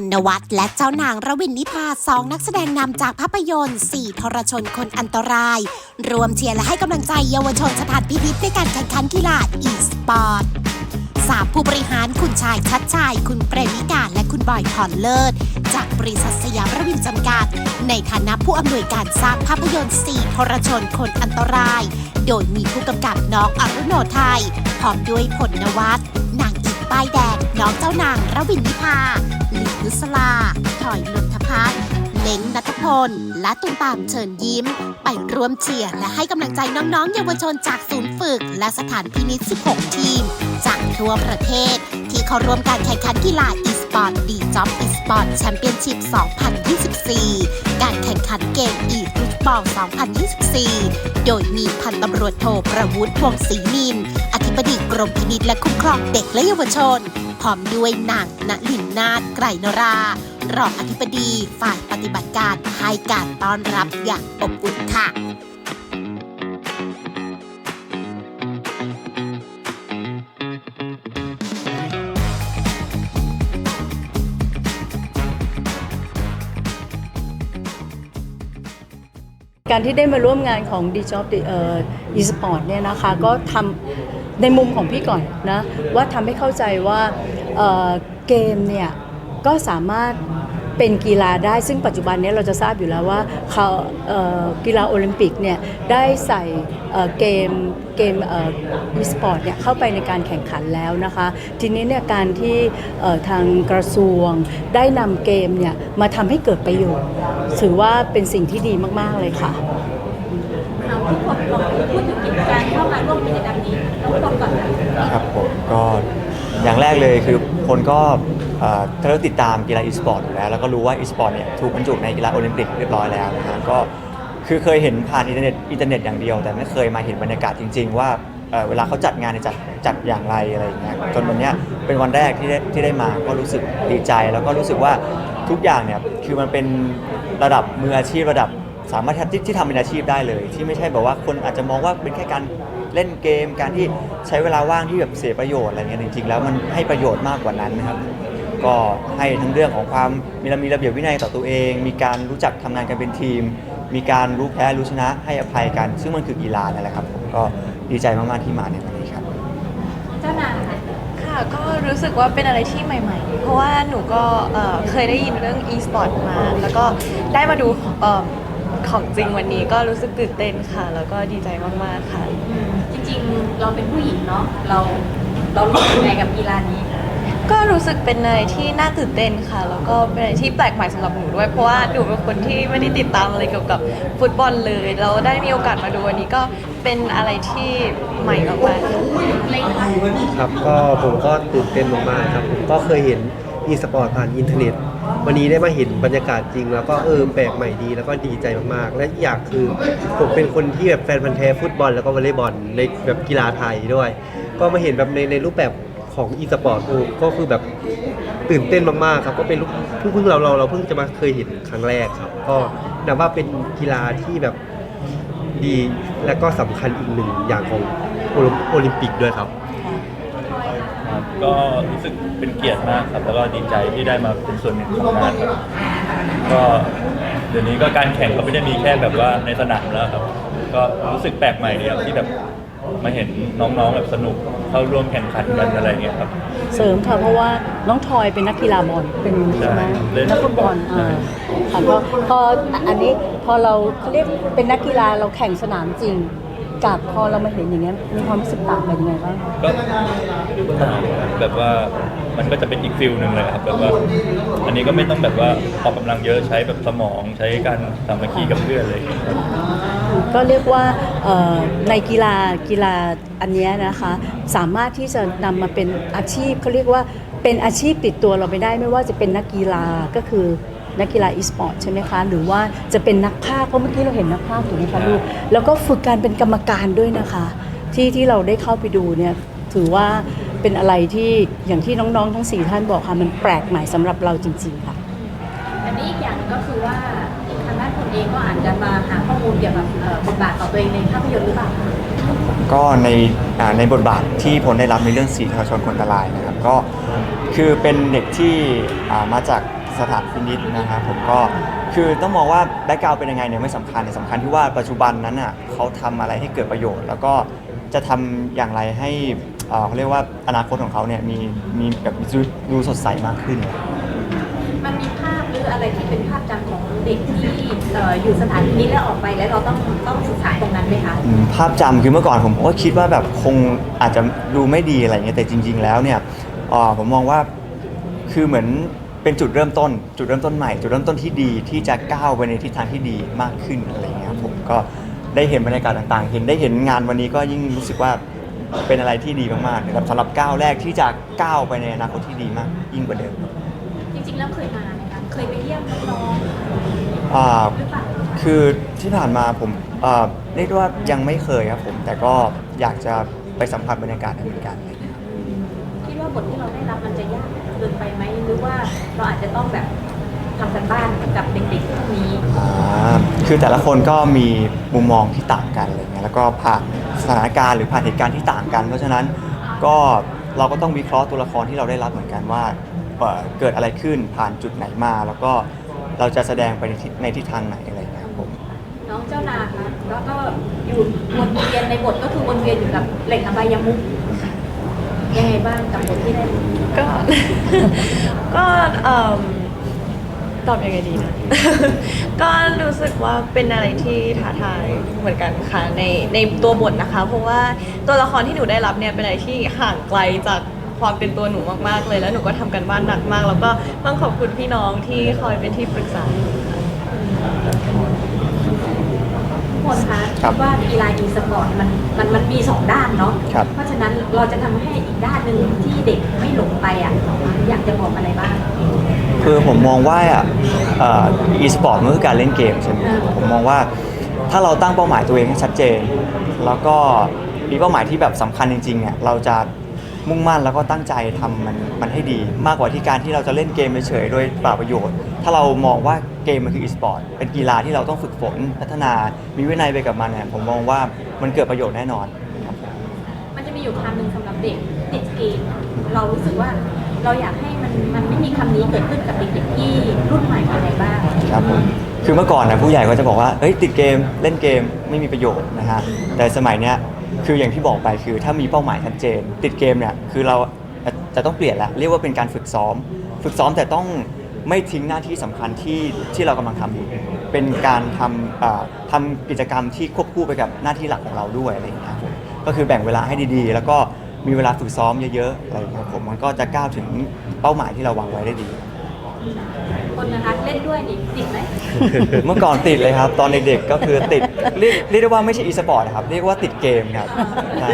ลนวัตและเจ้านางระวินนิพาสองนักแสดงนำจากภาพยนตร์4ทรชนคนอันตราย รวมเชียร์และให้กำลังใจเยาวชนสถานพินิจในการแข่งขันกีฬาอีสปอร์ตสามผู้บริหารคุณชายชัดชัยคุณเปรมิกาและคุณบอยถอนเลิศ จากบริษัทสยามระวินจำกัด ในฐานะผู้อำนวยการสร้างภาพยนตร์4ทรชนคนอันตราย โดยมีผู้กำกับน้องอรุโนไทยพร้อมด้วยผลนวัตนาง ป้ายแดงน้องเจ้านางระวินนิพาลินนุสลาถอยนนทพัฒน์เล้งนัทพล และตุมตามเชิญยิ้ม ไปร่วมเชียร์และให้กำลังใจน้องๆ เยาวชนจากศูนย์ฝึก และสถานพินิจ 16 ทีม จากทั่วประเทศ ที่เข้าร่วมการแข่งขันกีฬาอีสปอร์ตดีจ็อบอีสปอร์ตแชมเปี้ยนชิพ 2024 การแข่งขันเกมอีฟุตบอล 2024 โดยมีพันตำรวจโทประวุฒิวงศ์ศรีนินอ ธิบดีกรมพินิจและคุ้มครองเด็กและเยาวชน พร้อมด้วยนางณลินนาถไกรนรา รองอธิบดีฝ่ายปฏิบัติการให้การต้อนรับอย่างอบอุ่นค่ะ การที่ได้มาร่วมงานของ d j o b เอ่อ e-sport เนี่ยนะคะก็ทำในมุมของพี่ก่อนนะว่าทำให้เข้าใจว่าเอ่อเกมเนี่ยก็สามารถ เป็นกีฬาได้ซึ่งปัจจุบันเนี้เราจะทราบอยู่แล้วว่าเขาเอ่อกีฬาโอลิมปิกเนี่ยได้ใส่เอ่อเกมเกมเอ่อ e-sport เนี่ยเข้าไปในการแข่งขันแล้วนะคะ ทีนี้เนี่ยการที่เอ่อทางกระทรวงได้นำเกมเนี่ยมาทำให้เกิดประโยชน์ถือว่าเป็นสิ่งที่ดีมาก ๆ เลยค่ะเราทุกคนลองพูดถึงกิจการเข้ามาร่วมกิจกรรมนี้ทุกคนก่อนนะครับผมก็ อย่างแรกเลยคือคนก็เอ่อเริ่มติดตามกีฬาอีสปอร์ตอยู่แล้ว แล้วก็รู้ว่าอีสปอร์ตเนี่ยถูกบรรจุในกีฬาโอลิมปิกเรียบร้อยแล้วนะฮะก็คือเคยเห็นผ่านอินเทอร์เน็ตอินเทอร์เน็ตอย่างเดียว แต่ไม่เคยมาเห็นบรรยากาศจริง ๆ ว่าเเวลาเขาจัดงานจัดจัดอย่างไรอะไรอย่างเงี้ยจนวันเนี้ยเป็นวันแรกที่ได้ที่ได้มาก็รู้สึกดีใจ แล้วก็รู้สึกว่าทุกอย่างเนี่ยคือมันเป็นระดับมืออาชีพระดับสามารถที่ที่ทำเป็นอาชีพได้เลย ที่ไม่ใช่แบบว่าคนอาจจะมองว่าเป็นแค่การ เล่นเกม การที่ใช้เวลาว่างที่แบบเสียประโยชน์อะไรเงี้ยจริงๆ แล้วมันให้ประโยชน์มากกว่านั้นนะครับ ก็ให้ทั้งเรื่องของความมีระมีระเบียบวินัยต่อตัวเอง มีการรู้จักทำงานกันเป็นทีม มีการรู้แพ้รู้ชนะให้อภัยกัน ซึ่งมันคือกีฬานั่นแหละครับผมก็ดีใจมากๆที่มาในวันนี้ครับเจ้านางค่ะค่ะก็รู้สึกว่าเป็นอะไรที่ใหม่ ๆ เพราะว่าหนูก็เอ่อเคยได้ยินเรื่อง e-sport มา แล้วก็ได้มาดูเอ่อของจริงวันนี้ก็รู้สึกตื่นเต้นค่ะ แล้วก็ดีใจมาก ๆ ค่ะ ริงๆ เราเป็นผู้หญิงเนาะเราเรารู้สึกยังไงกับกีฬานี้ ก็รู้สึกเป็นอะไรที่น่าตื่นเต้นค่ะ แล้วก็เป็นอะไรที่แปลกใหม่สำหรับหนูด้วย เพราะว่าหนูเป็นคนที่ไม่ได้ติดตามอะไรเกี่ยวกับฟุตบอลเลยแล้วได้มีโอกาสมาดูวันนี้ก็เป็นอะไรที่ใหม่มากๆค่ะครับก็ผมก็ตื่นเต้นมากๆครับผมก็เคยเห็น อีสปอร์ตผ่านอินเทอร์เน็ต วันนี้ได้มาเห็นบรรยากาศจริง แล้วก็เออแปลกใหม่ดีแล้วก็ดีใจมากๆ และอยางคือผมเป็นคนที่แบบแฟนพันธ์แท้ฟุตบอลแล้วก็วอลเลย์บอลในแบบกีฬาไทยด้วย ก็มาเห็นแบบในในรูปแบบของอีสปอร์ตก็คือแบบตื่นเต้นมากๆครับก็เป็นลูกเพิ่งเราเราเราเพิ่งจะมาเคยเห็นครั้งแรกครับ ก็นับว่าเป็นกีฬาที่แบบดีและก็สำคัญอีกหนึ่งอย่างของโอลิมปิกด้วยครับ ก็รู้สึกเป็นเกียรติมากครับแล้วก็ดีใจที่ได้มาเป็นส่วนหนึ่งของงานครับก็เดี๋ยวนี้ก็การแข่งก็ไม่ได้มีแค่แบบว่าในสนามแล้วครับ ก็รู้สึกแปลกใหม่ดีครับที่แบบมาเห็นน้องๆแบบสนุกเข้าร่วมแข่งขันกันอะไรอย่างเงี้ยครับ เสริมค่ะเพราะว่าน้องทอยเป็นนักกีฬาบอลเป็นใช่ไหมเล่นนักฟุตบอลใช่ อ่าค่ะพอพออันนี้พอเราเขาเรียกเป็นนักกีฬาเราแข่งสนามจริง กับพอเรามาเห็นอย่างเงี้ยมีความรู้สึกต่างกันยังไงบ้างคะก็แบบว่ามันก็จะเป็นอีกฟิลหนึ่งเลยครับแบบว่าอันนี้ก็ไม่ต้องแบบว่าออกกำลังเยอะใช้แบบสมองใช้การสามัคคีกับเพื่อนอะไรอย่างเงี้ยครับ ก็เรียกว่าเอ่อในกีฬากีฬาอันเนี้ยนะคะ สามารถที่จะนำมาเป็นอาชีพเขาเรียกว่าเป็นอาชีพติดตัวเราไปได้ไม่ว่าจะเป็นนักกีฬาก็คือ นักกีฬาอีสปอร์ตใช่ไหมคะ หรือว่าจะเป็นนักภาคเพราะเมื่อกี้เราเห็นนักภาคถูกไหมคะลูกแล้วก็ฝึกการเป็นกรรมการด้วยนะคะ ที่ที่เราได้เข้าไปดูเนี่ยถือว่าเป็นอะไรที่อย่างที่น้องๆ ทั้งสี่ท่านบอกค่ะมันแปลกใหม่สำหรับเราจริง ๆ ค่ะอันนี้อีกอย่างหนึ่งก็คือว่าทางด้านคนเองก็อาจจะมาหาข้อมูลเกี่ยวกับเอ่อบทบาทของตัวเองในภาพยนตร์หรือเปล่าก็ในอ่าในบทบาทที่พลได้รับในเรื่องสีทรชนคนอันตรายนะครับ ก็คือเป็นเด็กที่อ่ามาจาก สถานพินิษนะครับผมก็คือต้องมองว่าแบ็กกราวเป็นยังไงเนี่ยไม่สำคัญแต่สำคัญที่ว่าปัจจุบันนั้นอะเขาทำอะไรให้เกิดประโยชน์ แล้วก็จะทำอย่างไรให้เอ่อเขาเรียกว่าอนาคตของเขาเนี่ยมีมีแบบดูดูสดใสมากขึ้น มันมีภาพหรืออะไรที่เป็นภาพจำของเด็กที่เอ่ออยู่สถานที่นี้แล้วออกไปแล้วเราต้องต้องศึกษาตรงนั้นไหมคะ อืมภาพจำคือเมื่อก่อนผมก็คิดว่าแบบคงอาจจะดูไม่ดีอะไรเงี้ยแต่จริง ๆ แล้วเนี่ยเอ่อผมมองว่าคือเหมือน เป็นจุดเริ่มต้น จุดเริ่มต้นใหม่ จุดเริ่มต้นที่ดีที่จะก้าวไปในทิศทางที่ดีมากขึ้นอะไรเงี้ยครับผมก็ได้เห็นบรรยากาศต่างๆ เห็นได้เห็นงานวันนี้ก็ยิ่งรู้สึกว่าเป็นอะไรที่ดีมากๆนะครับสำหรับก้าวแรกที่จะก้าวไปในอนาคตที่ดีมาก ยิ่งกว่าเดิมจริงๆแล้วเคยมาไหมคะเคยไปเยี่ยมน้องอ่าๆหรือเปล่าคือที่ผ่านมาผมเอ่อเรียกได้ว่ายังไม่เคยครับผมแต่ก็อยากจะไปสัมผัสบรรยากาศนั้นเหมือนกันอะไรเงี้ยครับคิดว่าบทที่เราได้รับมันจะยากเกินไปไหมหรือว่า เราอาจจะต้องแบบทำกันบ้านกับเด็กๆพวกนี้อ่าคือแต่ละคนก็มีมุมมองที่ต่างกันอะไรเงี้ยแล้วก็ผ่านสถานการณ์หรือผ่านเหตุการณ์ที่ต่างกัน เพราะฉะนั้นก็เราก็ต้องวิเคราะห์ตัวละครที่เราได้รับเหมือนกันว่าเอ่อเกิดอะไรขึ้นผ่านจุดไหนมา แล้วก็เราจะแสดงไปในทิศในทิศทางไหนอะไรเงี้ยครับผม น้องเจ้านาคะแล้วก็อยู่วนเวียนในบทก็คือวนเวียนอยู่กับแหล่งอบายมุข ยังไงบ้างกับบทที่ได้ก็ ก็เอิ่มตอบยังไงดีนะ ก็รู้สึกว่าเป็นอะไรที่ท้าทายเหมือนกันค่ะในในตัวบทนะคะ เพราะว่าตัวละครที่หนูได้รับเนี่ยเป็นอะไรที่ห่างไกลจากความเป็นตัวหนูมากๆเลยแล้วหนูก็ทำกันบ้านหนักมาก แล้วก็ต้องขอบคุณพี่น้องที่คอยเป็นที่ปรึกษา คนคะครับว่ากีฬาอีสปอร์ตมันมันมันมีสองด้านเนาะครับ เพราะฉะนั้นเราจะทำให้อีกด้านหนึ่งที่เด็กไม่หลงไปอะอยากจะบอกอะไรบ้าง คือผมมองว่าอีสปอร์ตมันคือการเล่นเกมใช่ไหมผมมองว่าถ้าเราตั้งเป้าหมายตัวเองให้ชัดเจน แล้วก็มีเป้าหมายที่แบบสำคัญจริงๆเนี่ยเราจะ มุ่งมั่นแล้วก็ตั้งใจทำมันมันให้ดี มากกว่าที่การที่เราจะเล่นเกมเฉยๆโดยเปล่าประโยชน์ ถ้าเรามองว่าเกมมันคืออีสปอร์ตเป็นกีฬาที่เราต้องฝึกฝนพัฒนามีวินัยไปกับมันเนี่ยผมมองว่ามันเกิดประโยชน์แน่นอนครับมันจะมีอยู่คำหนึ่งสำหรับเด็กติดเกมเรารู้สึกว่าเราอยากให้มันมันไม่มีคำนี้เกิดขึ้นกับเด็กๆที่รุ่นใหม่อะไรบ้างครับผมคือเมื่อก่อนนะผู้ใหญ่ก็จะบอกว่าเอ้ยติดเกมเล่นเกมไม่มีประโยชน์นะฮะแต่สมัยเนี้ย คืออย่างที่บอกไปคือถ้ามีเป้าหมายชัดเจน ติดเกมเนี่ยคือเราจะต้องเปลี่ยนละเรียกว่าเป็นการฝึกซ้อม ฝึกซ้อมแต่ต้องไม่ทิ้งหน้าที่สำคัญที่ที่เรากำลังทำอยู่เป็นการทำอ่อทำกิจกรรมที่ควบคู่ไปกับหน้าที่หลักของเราด้วยอะไรอย่างเงี้ยก็คือแบ่งเวลาให้ดีๆ แล้วก็มีเวลาฝึกซ้อมเยอะๆอะไรอย่างเงี้ยครับผมมันก็จะก้าวถึงเป้าหมายที่เราวางไว้ได้ดี คนนะคะเล่นด้วยนี่ติดไหมเมื่อก่อนติดเลยครับ ตอนเด็กๆก็คือติดเรียกเรียกได้ว่าไม่ใช่อีสปอร์ตครับ เรียกว่าติดเกมครับอ่า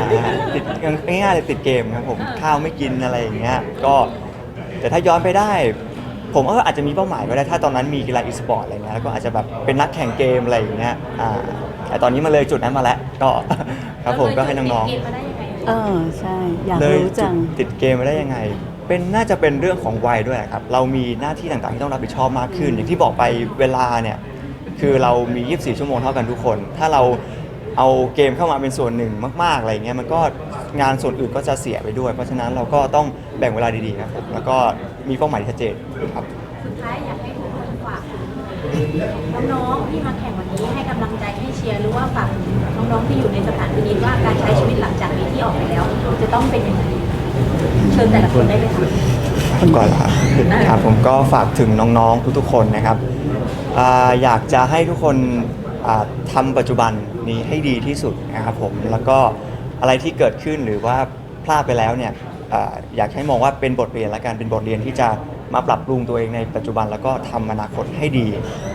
ติดง่ายๆเลยติดเกมครับผมข้าวไม่กินอะไรอย่างเงี้ยก็แต่ถ้าย้อนไปได้ ผมก็อาจจะมีเป้าหมายไว้ได้ถ้าตอนนั้นมีกีฬาอีสปอร์ตอะไรเงี้ยแล้วก็อาจจะแบบเป็นนักแข่งเกมอะไรอย่างเงี้ยอ่าแต่ตอนนี้มาเลยจุดนั้นมาแล้วก็ครับผมก็ให้น้องเกมมาได้ยังไงเออ ใช่ อยากๆเลยรู้จัง ติดเกมมาได้ยังไง เป็นน่าจะเป็นเรื่องของวัยด้วยครับ เรามีหน้าที่ต่างๆที่ต้องรับผิดชอบมากขึ้น อย่างที่บอกไปเวลาเนี่ยคือเรามี 24 ชั่วโมงเท่ากันทุกคน ถ้าเราเอาเกมเข้ามาเป็นส่วนหนึ่งมาก ๆอะไรเงี้ยมันก็งานส่วนอื่นก็จะเสียไปด้วย เพราะฉะนั้นเราก็ต้องแบ่งเวลาดีๆครับแล้วก็มีเป้าหมายที่ชัดเจนครับสุดท้ายอยากให้ทุกคนฝากถึงน้องๆที่มาแข่งวันนี้ให้กำลังใจให้เชียร์หรือว่าฝากถึงน้องๆที่อยู่ในสถานพินิจว่าการใช้ชีวิตหลังจากนี้ที่ออกไปแล้ว จะต้องเป็นยังไง เชิญแต่ละคนได้เลยค่ะก่อนละครับครับผมก็ฝากถึงน้องๆทุกๆคนนะครับอ่าอยากจะให้ทุกคนอ่าทำปัจจุบันนี้ให้ดีที่สุดนะครับผมแล้วก็อะไรที่เกิดขึ้นหรือว่าพลาดไปแล้วเนี่ยอ่าอยากให้มองว่าเป็นบทเรียนและการเป็นบทเรียนที่จะมาปรับปรุงตัวเองในปัจจุบันแล้วก็ทำอนาคตให้ดี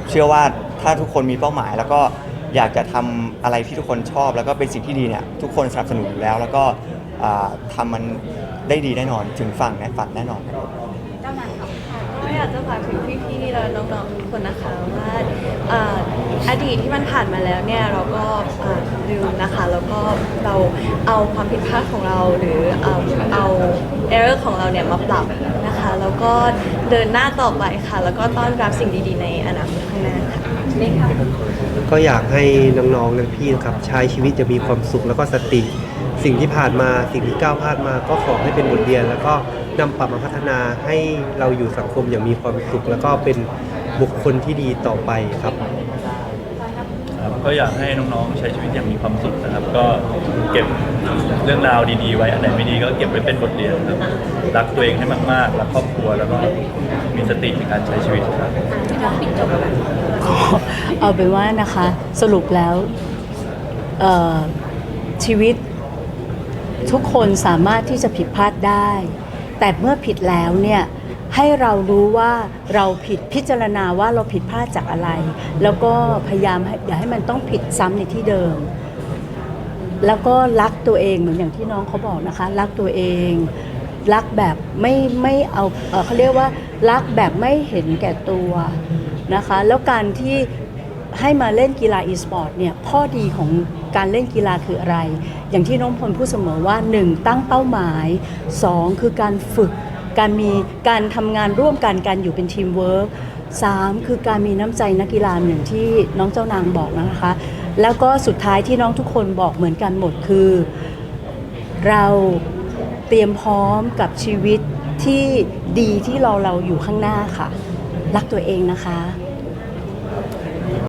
เชื่อว่าถ้าทุกคนมีเป้าหมาย แล้วก็อยากจะทำอะไรที่ทุกคนชอบ แล้วก็เป็นสิ่งที่ดีเนี่ยทุกคนสนับสนุนอยู่แล้ว แล้วก็อ่าทำมัน ได้ดีแน่นอนถึงฝั่งในฝันแน่นอนครับเจ้านายค่ะก็อยากจะฝากถึงพี่ๆและน้องๆทุกคนนะคะว่าเอ่ออดีตที่มันผ่านมาแล้วเนี่ยเราก็เอ่อลืมนะคะแล้วก็เราเอาความผิดพลาดของเราหรือเอาเอาเอเรอร์ของเราเนี่ยมาปรับนะคะแล้วก็เดินหน้าต่อไปค่ะ แล้วก็ต้อนรับสิ่งดีๆ ในอนาคตข้างหน้าค่ะเล็กค่ะ ก็อยากให้น้องๆและพี่นะครับใช้ชีวิตจะมีความสุขแล้วก็สติ สิ่งที่ผ่านมาสิ่งที่ก้าวพลาดมา ก็ขอให้เป็นบทเรียน แล้วก็นำปรับมาพัฒนาให้เราอยู่สังคมอย่างมีความสุข แล้วก็เป็นบุคคลที่ดีต่อไปครับ ครับก็อยากให้น้องๆ ใช้ชีวิตอย่างมีความสุขนะครับ ก็เก็บเรื่องราวดีๆ ไว้อันไหนไม่ดีก็เก็บไว้เป็นบทเรียนครับ รักตัวเองให้มากๆ รักครอบครัวแล้วก็มีสติในการใช้ชีวิตครับที่เราปิดจบแล้วเอาเป็นว่านะคะสรุปแล้วเอ่อชีวิต ทุกคนสามารถที่จะผิดพลาดได้ แต่เมื่อผิดแล้วเนี่ยให้เรารู้ว่าเราผิดพิจารณาว่าเราผิดพลาดจากอะไร แล้วก็พยายามอย่าให้มันต้องผิดซ้ำในที่เดิม แล้วก็รักตัวเองเหมือนอย่างที่น้องเขาบอกนะคะ รักตัวเอง รักแบบไม่ไม่เอาเขาเรียกว่า รักแบบไม่เห็นแก่ตัวนะคะ แล้วการที่ให้มาเล่นกีฬา e-sport เนี่ยข้อดีของ การเล่นกีฬาคืออะไร อย่างที่น้องพลพูดเสมอว่า 1. ตั้งเป้าหมาย 2. คือการฝึก การมีการทำงานร่วมกันการอยู่เป็นทีมเวิร์กสามคือการมีน้ำใจนักกีฬาอย่างที่น้องเจ้านางบอกนะคะ แล้วก็สุดท้ายที่น้องทุกคนบอกเหมือนกันหมดคือ เราเตรียมพร้อมกับชีวิตที่ดีที่เราเราอยู่ข้างหน้าค่ะ รักตัวเองนะคะ